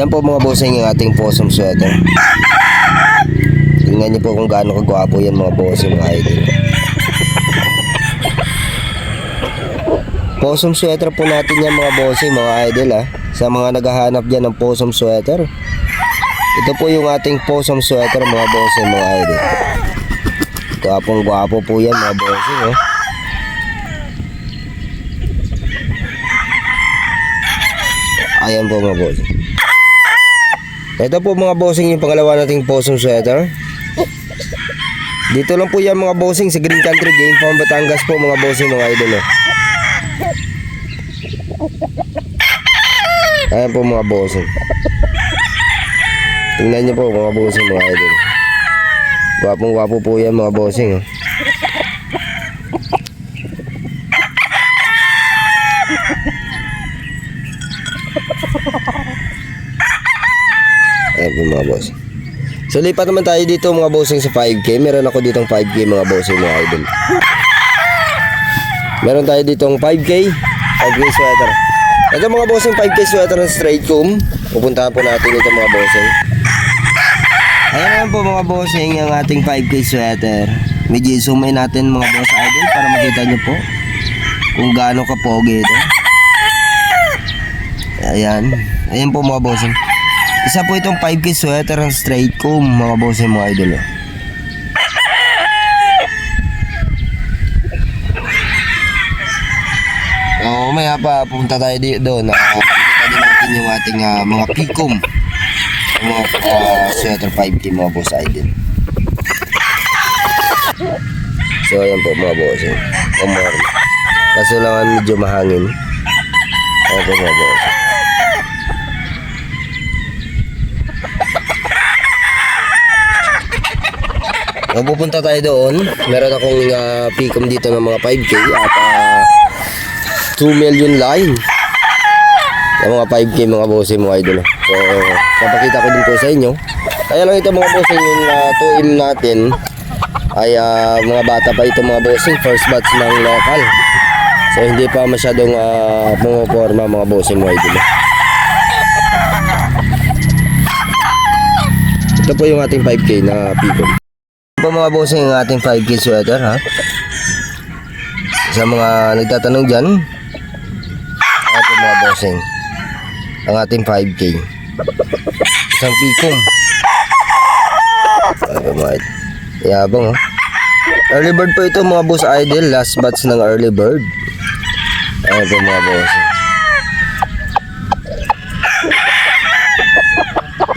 Yan po mga bossing yung ating possum sweater. Tingnan niyo po kung gaano kagwapo yan mga bossing mga idol. Possum sweater po natin yan mga bossing mga idol ah. Sa mga naghahanap dyan ng possum sweater. Ito po yung ating possum sweater mga bossing mga idol. Gwapong gwapo po yan mga bossing oh. Ayan po mga bossing. Ito po mga bossing yung pangalawa nating possum sweater. Dito lang po yan mga bossing sa Green Country Game Farm Batangas po mga bossing mga idol. Oh. Ayan po mga bossing. Tingnan niyo po mga bossing mga idol. Gwapong gwapo po yan mga bossing. Oh. Mga bossing. So lipat naman tayo dito mga bossing sa 5K. Meron ako ditong 5K mga bossing mga idol. Meron tayo ditong 5K. 5K sweater. Ito mga bossing 5K sweater ng straight comb. Pupuntahan po natin ito mga bossing. Ayan po mga bossing ang ating 5K sweater. Medyo zoom in natin mga boss idol para makita nyo po kung gaano ka pogi ito. Ayan. Ayan po mga bossing. Isa po itong 5K sweater ng straight comb mga bossing mga idol. oh. Oo, maya pa pupunta tayo di doon. Uh, kita din natin yung ating ah, mga pikom. Mga ah, sweater 5K mga boss idol. So ayan po mga boss. Umar. Kaso lang ah, medyo mahangin. Ayan mga boss. Kung pupunta tayo doon, meron akong uh, pikom dito ng mga 5K at ah, 2 million line. Yung mga 5K mga bossing mga idol. So, papakita ko din po sa inyo. Kaya lang ito mga bossing yung uh, 2M natin ay ah, mga bata pa ito mga bossing. First batch ng local. So, hindi pa masyadong uh, pumaporma mga bossing mga idol. Ito po yung ating 5K na pikom. Po mga bossing yung ating 5K sweater ha. Sa mga nagtatanong dyan, ito mga bossing. Ang ating 5K. Isang mga idol. Yabang oh. Early bird po ito mga boss idol. Last batch ng early bird. Ayan po mga bossing.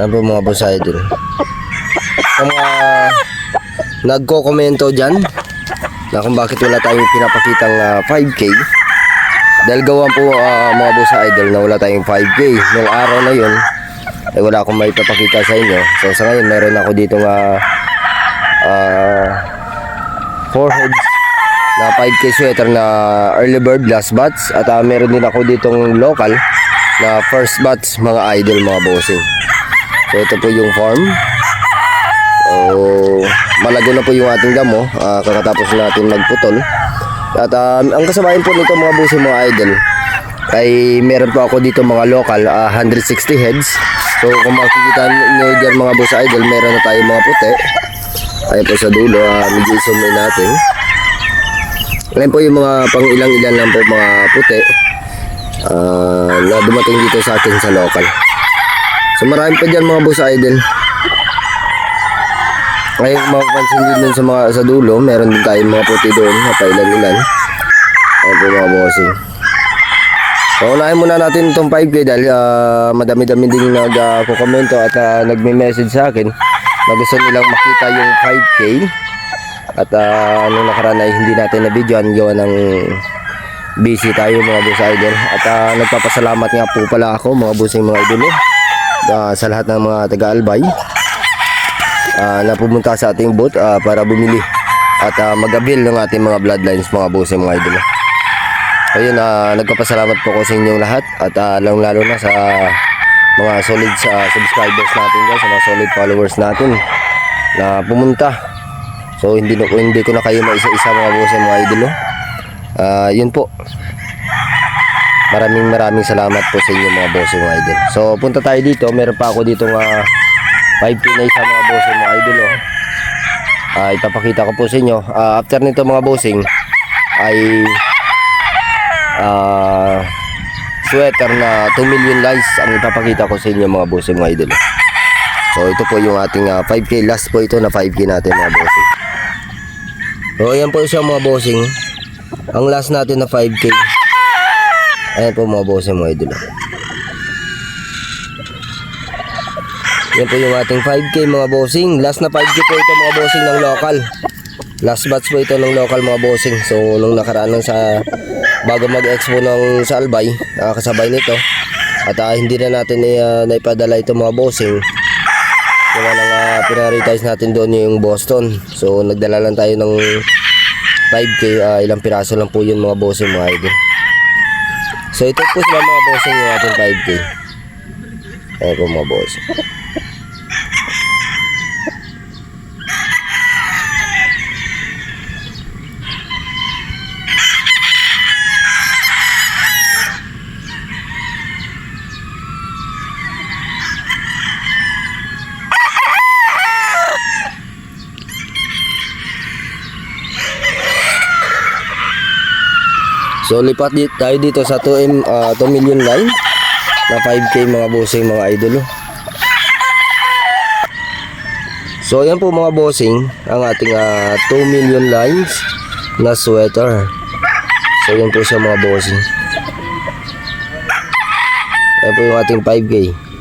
Ayan mga boss idol. Sa mga nagko-komento dyan na kung bakit wala tayong pinapakitang ah, 5K dahil gawa po ah, mga boss idol na wala tayong 5K nung araw na yun ay wala akong may papakita sa inyo. So sa ngayon meron ako dito nga ah, foreheads na 5K sweater na early bird last batch. At ah, meron din ako ditong local na first batch mga idol mga bossing. So ito po yung farm So, malago na po yung ating damo. ah, kakatapos natin magputol. At um, ang kasabayan po nito mga busi mga idol ay meron po ako dito mga local ah, 160 heads. So kung makikita nyo dyan mga boss idol, meron na tayo mga puti. Ayan po sa dulo, uh, medyo in natin. Ayan po yung mga pang ilang ilan lang po mga puti ah, na dumating dito sa atin sa local. So marami pa dyan mga boss idol. Ngayon mapapansin din dun sa mga sa dulo, meron din tayong mga puti doon na pailan-ilan. Ayan po mga bossing. So unahin muna natin itong 5K dahil ah, madami-dami din nag-komento at ah, nagme-message sa akin na gusto nilang makita yung 5K. At uh, nung nakaraan ay hindi natin na videoan gawa ng busy tayo mga boss idol. At ah, nagpapasalamat nga po pala ako mga bossing mga idol eh, ah, sa lahat ng mga taga-albay ah, na pumunta sa ating booth ah, para bumili at uh, mag-avail ng ating mga bloodlines mga boss mga idol. Ayun, ah, nagpapasalamat po ko sa inyong lahat at uh, lalong lalo na sa mga solid sa subscribers natin dyan, sa mga solid followers natin na pumunta. So hindi, na- hindi ko na kayo maisa-isa mga boss mga idol. Ah, yun po. Maraming maraming salamat po sa inyo mga bossing mga idol. So punta tayo dito. Meron pa ako dito nga 5K na isa mga bossing mga idol. Oh. Ah, ipapakita ko po sa inyo. Ah, after nito mga bossing ay ah sweater na 2 million likes ang ipapakita ko sa inyo mga bossing mga idol. So ito po yung ating ah, 5K last po ito na 5K natin mga bossing. So ayan po siya mga bossing. Ang last natin na 5K. Ayan po mga bossing mga idol. Yan po yung ating 5K mga bossing. Last na 5K po ito mga bossing ng local. Last batch po ito ng local mga bossing. So nung nakaraan lang sa bago mag-expo ng sa Albay, ah, kasabay nito. At ah, hindi na natin uh, naipadala ito mga bossing. Kaya nang uh, prioritize natin doon yung Boston. So nagdala lang tayo ng 5K. ah, ilang piraso lang po yun mga bossing mga idol. So ito po sila mga bossing yung ating 5K. Ayan po mga bossing. So lipat di, tayo dito sa 2M ah, 2 million line na 5k mga bossing mga idol. oh. So yan po mga bossing ang ating ah, 2 million lines na sweater. So yan po siya mga bossing. Yan po yung ating 5k.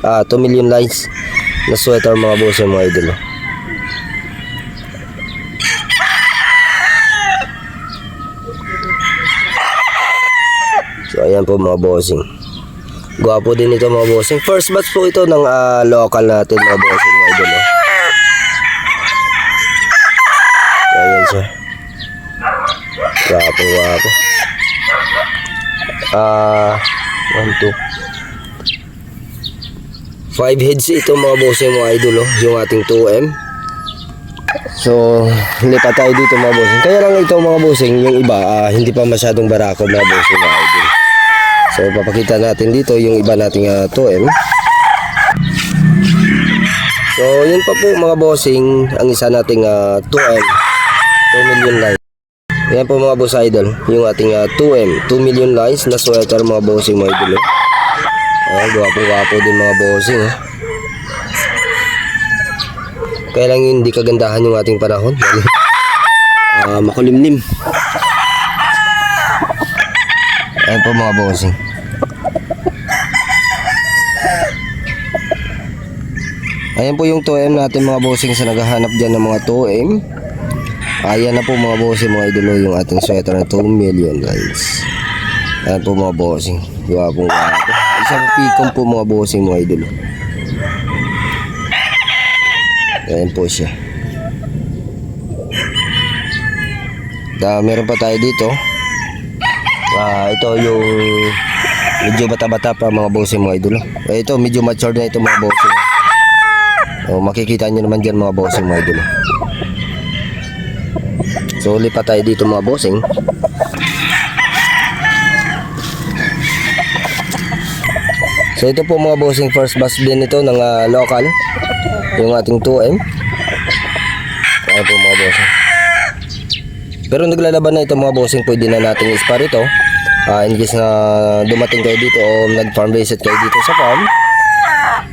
Ah 2 million lines na sweater mga bossing mga idol. Ayan po mga bossing. Gwapo din ito mga bossing. First batch po ito ng ah, local natin mga bossing mga idol. oh. Ayan siya. Gwapo gwapo. Ah, one, two. Five heads ito mga bossing mga idol oh, yung ating 2M. So, lipat tayo dito mga bossing. Kaya lang ito mga bossing, yung iba, ah, hindi pa masyadong barako mga bossing mga idol. So, papakita natin dito yung iba nating uh, 2M. So, yun pa po mga bossing, ang isa nating ah, 2M. 2 million lines. Yan po mga boss idol, yung ating ah, 2M, 2 million lines na sweater mga bossing mga idol. oh. Ayan, gwapo-gwapo din mga bossing. Oh. Kaya lang hindi kagandahan yung ating panahon. Ah, makulimlim. Ayan po mga bossing. Ayan po yung 2M natin mga bossing sa naghahanap dyan ng mga 2M. Ayan na po mga bossing mga idolo yung ating sweater na 2 million guys. Ayan po mga bossing. Gwapong gwapo. Isang pikong po mga bossing mga idolo. Ayan po siya. Da, meron pa tayo dito. Ah, ito yung medyo bata-bata pa mga bossing mga idolo. Eh, ito medyo mature na ito mga bossing. O, makikita nyo naman dyan mga bossing mga idolo. So, lipat tayo dito mga bossing. So, ito po mga bossing first bus din ito ng ah, local. Yung ating 2M. Ayan po mga bossing. Pero naglalaban na ito mga bossing, pwede na nating ispar ito. Ah, in case na dumating kayo dito o nag-farm visit kayo dito sa farm,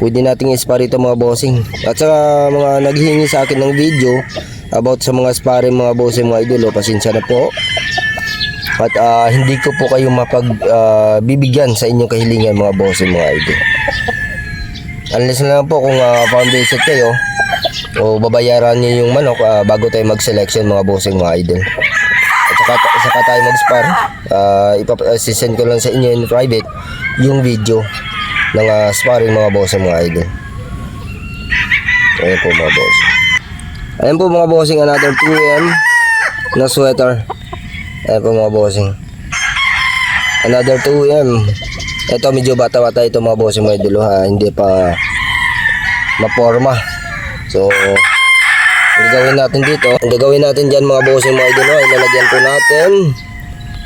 pwede nating ispar ito mga bossing. At sa mga naghihingi sa akin ng video about sa mga sparring mga bossing mga idolo, pasensya na po. At ah, hindi ko po kayo mapag ah, bibigyan sa inyong kahilingan mga bossing mga idol. Unless na lang po kung uh, farm visit kayo o babayaran niyo yung manok ah, bago tayo mag-selection mga bossing mga idol. At saka, saka tayo mag-spar, uh, ipapasisend ko lang sa inyo in private yung video ng ah, sparring mga bossing mga idol. Ayan po mga bossing. Ayan po mga bossing, another 2M na sweater. Ayan po mga bossing. Another 2M. Ito medyo bata-bata ito mga bossing mga idol ha. Hindi pa maporma. So, ang gagawin natin dito, ang gagawin natin dyan mga bossing mga idol, ay lalagyan po natin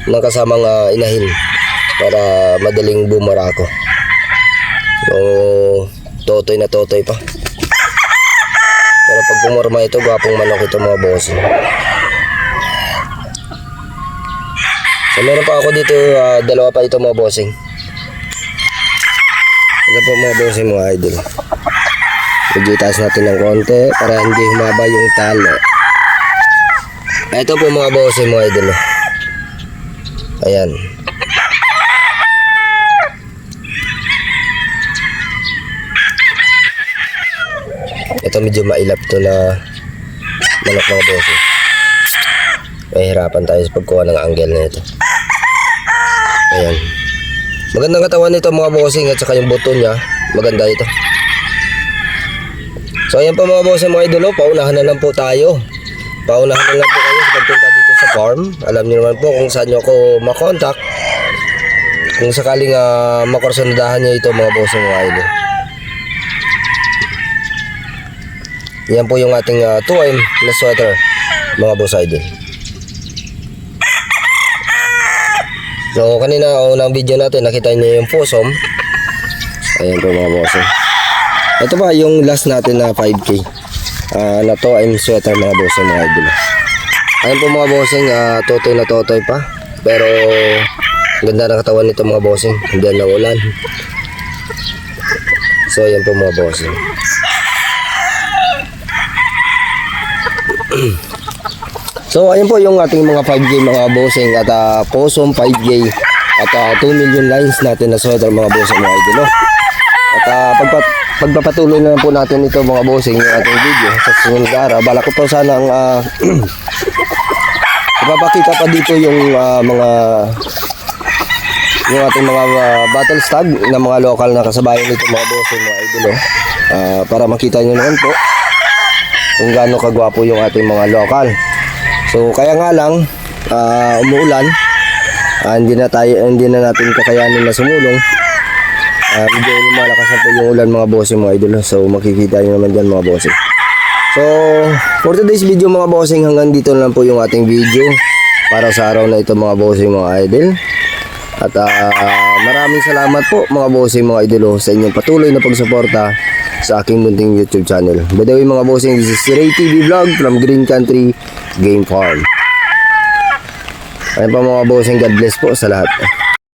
ng kasamang ah, inahin. para madaling bumarako. So, totoy na totoy pa. Pero pag pumorma ito, gwapong manok ito mga boss. So, meron pa ako dito, ah, dalawa pa ito mga bossing. Ito po mga bossing mga idol. Medyo itaas natin ng konti para hindi humaba yung talo. Ito po mga bossing mga idol. Ayan. Ito medyo mailap to na manok mga bossing. Mahirapan tayo sa pagkuha ng angle na ito. Ayan. Magandang katawan nito mga bossing at saka yung buto niya. Maganda ito. So ayan po mga bossing mga idolo. Paunahan na lang po tayo. Paunahan na lang po kayo sa pagpunta dito sa farm. Alam niyo naman po kung saan niyo ako makontakt. Kung sakaling uh, makorsanadahan niyo ito mga bossing mga idol. Yan po yung ating uh, 2M na sweater mga boss idol. So kanina unang video natin nakita niyo yung posom. Ayan po mga boss. eh. Ito pa yung last natin na 5K. Ah, na 2M sweater mga boss mga idol. Ayan po mga bossing, ah, totoy na totoy pa. Pero ganda ng katawan nito mga bossing. Hindi na ulan. So ayan po mga bossing. So ayun po yung ating mga 5K mga bossing at uh, Possum 5K at ah, 2 million lines natin na sweater mga bossing mga idol. no? At uh, pagpa pagpapatuloy na lang po natin ito mga bossing yung ating video sa susunod na araw. Bala ko po sana ang ah, ipapakita pa dito yung ah, mga yung ating mga ah, battle stag na mga local na kasabayan nito mga bossing mga idol. Ah, para makita nyo naman po kung gaano kagwapo yung ating mga local. So kaya nga lang ah, umuulan. Ah, hindi na tayo hindi na natin kakayanin na sumulong. Ah, medyo lumalakas na po yung ulan mga bossing mga idol. So makikita niyo naman diyan mga bossing. So for today's video mga bossing hanggang dito lang po yung ating video para sa araw na ito mga bossing mga idol. At ah, maraming salamat po mga bossing mga idol sa inyong patuloy na pagsuporta sa aking munting YouTube channel. By the way mga bossing, this is Ray TV Vlog from Green Country Game Farm. Ayun pa mga bossing, God bless po sa lahat.